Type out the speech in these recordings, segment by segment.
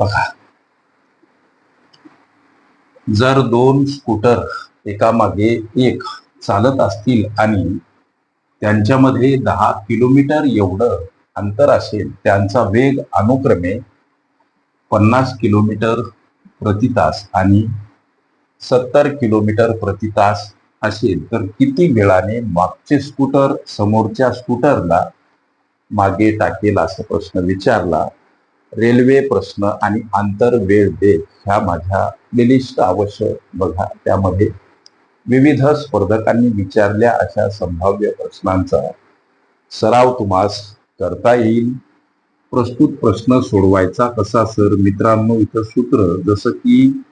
बघा. जर दोन स्कूटर एकामागे एक चालत असतील आणि त्यांच्यामध्ये दहा किलोमीटर एवढं अंतर असेल त्यांचा वेग अनुक्रमे पन्नास किलोमीटर प्रति तास आणि सत्तर किलोमीटर प्रति तास असेल तर किती वेळाने मागचे स्कूटर समोरच्या स्कूटरला मागे टाकेल असा प्रश्न विचारला रेल्वे प्रश्न आणि आंतर वेळ ह्या माझ्या प्लेलिस्ट अवश्य बघा. त्यामध्ये विविध स्पर्धकांनी विचारल्या अशा संभाव्य प्रश्नांचा सराव तुम्हास करता येईल. प्रस्तुत प्रश्न सोडवायचा कसा सर? मित्रांनो इथं सूत्र जसं की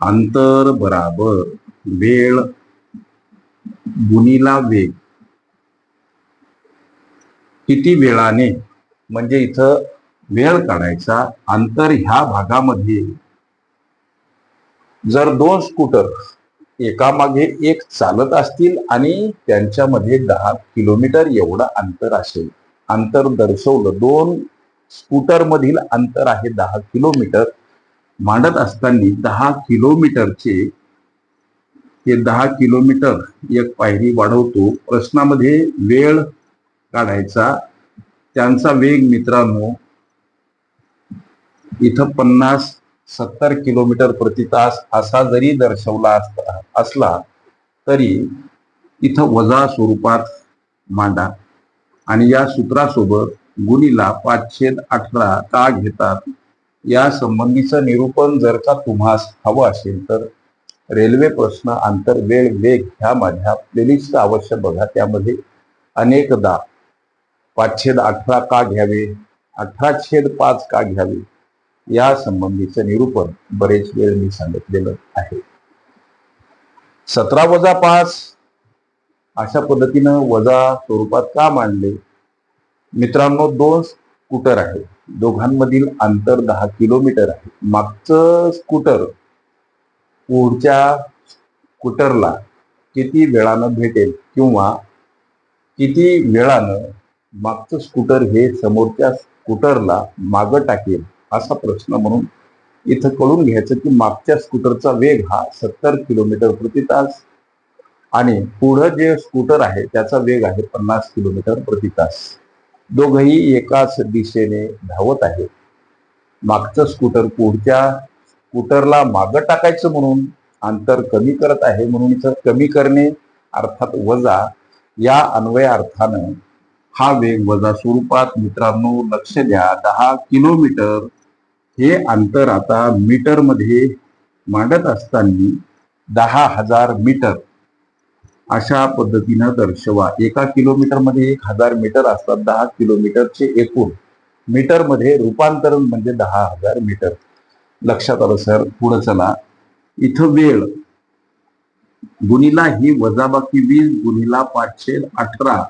अंतर बराबर वेळ गुणीला वेग. किती वेळाने? म्हणजे इथं वेळ काढायचा अंतर ह्या भागामध्ये जर दोन स्कूटर एकामागे एक चालत असतील आणि त्यांच्यामध्ये दहा किलोमीटर एवढं अंतर असेल अंतर दर्शवलं दोन स्कूटर मधील अंतर आहे दहा किलोमीटर मांडत असताना दहा किलोमीटरचे ते दहा किलोमीटर एक पायरी वाढवतो. प्रश्नामध्ये वेळ काढायचा. त्यांचा वेग मित्रांनो इथं पन्नास सत्तर किलोमीटर प्रति तास असा जरी दर्शवला असला तरी इथं वजा स्वरूपात मांडा. आणि या सूत्रासोबत गुणीला पाचशे अठरा का घेतात? या संबंधीचं निरूपण जर का तुम्हास हवं असेल तर रेल्वे प्रश्न आंतर वेळ वेग ह्या माझ्या प्लेलिस्ट अवश्य बघा. त्यामध्ये अनेकदा पाचशे अठरा का घ्यावे? अठरा छेद पाच का घ्यावे? या संबंधीचं निरूपण बरेच वेळ मी सांगितलेलं आहे. सतरा वजा पाच अशा पद्धतीनं वजा स्वरूपात का मांडले मित्रांनो दोन स्कूटर आहे दोघांमधील अंतर दहा किलोमीटर आहे. मागचं स्कूटर पुढच्या स्कूटरला किती वेळानं भेटेल किंवा किती वेळानं मागचं स्कूटर हे समोरच्या स्कूटरला मागं टाकेल असा प्रश्न म्हणून इथं कळून घ्यायचं की मागच्या स्कूटरचा वेग हा सत्तर किलोमीटर प्रति तास आणि पुढं जे स्कूटर आहे त्याचा वेग आहे पन्नास किलोमीटर प्रति तास. दोघही एकाच दिशेने धावत आहेत. मागचं स्कूटर पुढच्या स्कूटरला मागं टाकायचं म्हणून अंतर कमी करत आहे म्हणून इथं कमी करणे अर्थात वजा या अन्वय अर्थानं हा वेग वजा स्वरूपात मित्रांनो लक्ष द्या. दहा किलोमीटर हे अंतर आता मीटरमध्ये मांडत असताना दहा हजार मीटर अशा पद्धतीनं दर्शवा. एका किलोमीटरमध्ये एक हजार मीटर असतात दहा किलोमीटरचे एकूण. मीटरमध्ये रूपांतरण म्हणजे दहा हजार मीटर. लक्षात आलं सर? पुढे चला. इथं वेळ. गुणिला ही वजाबाकी वीज गुणिला पाचशे अठरा.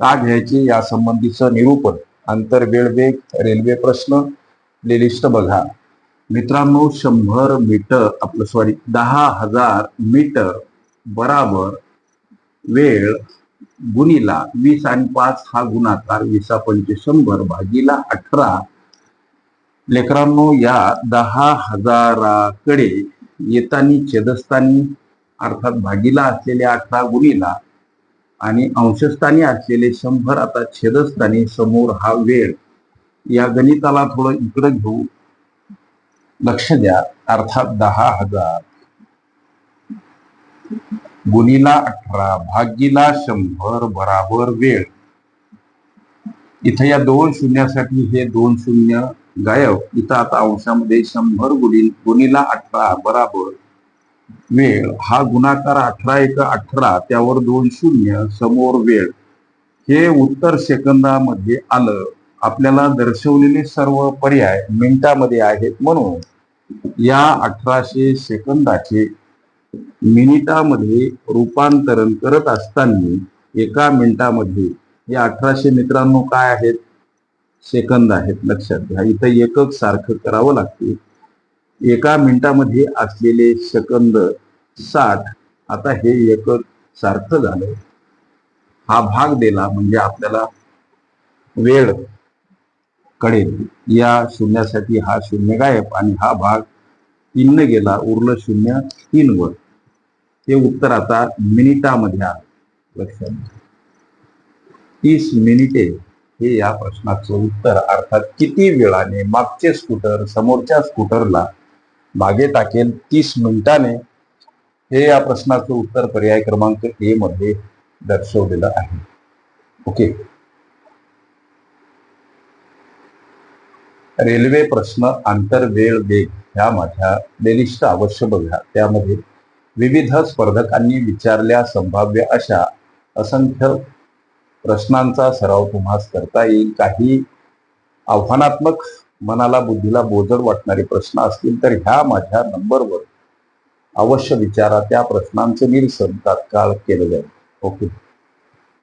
का घ्यायचे? या संबंधीचं निरूपण. आंतर वेळ वेग रेल्वे प्रश्न. प्लेलिस्ट बघा. मित्रांनो शंभर मीटर आपलं सॉरी दहा हजार मीटर बराबर वेळ गुणीला वीस आणि पाच हा गुणाकार वीसा पंचे शंभर भागीला अठरा. लेकरांनो या दहा हजाराकडे येतानी छेदस्थानी अर्थात भागीला असलेल्या अठरा गुणीला आणि अंशस्थानी असलेले शंभर आता छेदस्थानी समोर हा वेळ या गणिताला थोडं इकडं घेऊ. लक्ष द्या. अर्थात दहा हजार. गुणीला अठरा भागीला शंभर बराबर वेळ. इथं या दोन शून्यासाठी हे दोन शून्य गायब. इथं आता अंशामध्ये शंभर गुणी गुणीला अठरा बराबर वेळ. हा गुणाकार अठरा एक अठरा त्यावर दोन शून्य समोर वेळ. हे उत्तर सेकंदामध्ये आलं. आपल्याला दर्शवलेले सर्व पर्याय मिनिटामध्ये आहेत. म्हणून या अठराशे सेकंदाचे मिनिटामध्ये रूपांतरण करत असताना एका मिनिटामध्ये या अठराशे मित्रांनो काय आहेत? सेकंद आहेत. लक्षात घ्या. इथं एकक सारखं करावं लागते. एका मिनिटामध्ये असलेले सेकंद साठ आता हे एकक सारखं झालं. हा भाग दिला म्हणजे आपल्याला वेळ कळेल. या शून्यासाठी हा शून्य गायब आणि हा भाग तीन गेला. उरलं शून्य तीन वर. उत्तर आता मिनिटामध्ये आलं. लक्षात तीस मिनिटे हे या प्रश्नाचं उत्तर. अर्थात किती वेळाने मागचे स्कूटर समोरच्या स्कूटरला मागे टाकेल तीस मिनिटाने? हे या प्रश्नाचं उत्तर पर्याय क्रमांक ए मध्ये दर्शवलेलं आहे. ओके. रेल्वे प्रश्न आंतर वेळ वेग ह्या माझ्या प्लेलिस्ट अवश्य बघा. त्यामध्ये विविध स्पर्धकांनी विचारल्या संभाव्य अशा असंख्य प्रश्नांचा सराव तुम्हास करता येईल. काही आव्हानात्मक मनाला बुद्धीला बोजड वाटणारे प्रश्न असतील तर ह्या माझ्या नंबरवर अवश्य विचारा. त्या प्रश्नांचं निरसन तात्काळ केलं जाईल. ओके.